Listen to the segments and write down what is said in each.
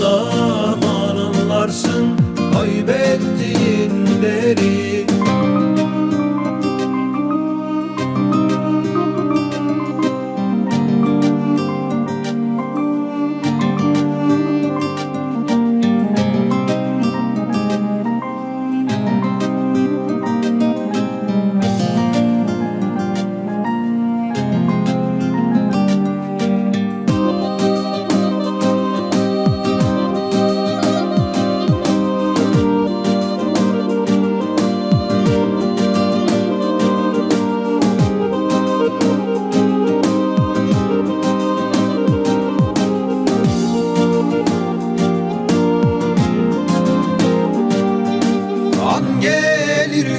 dertleri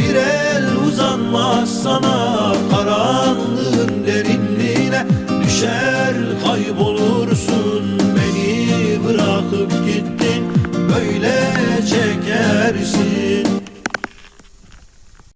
bir el uzanmaz sana. Karanlığın derinliğine düşer kaybolursun. Beni bırakıp gittin böyle çekersin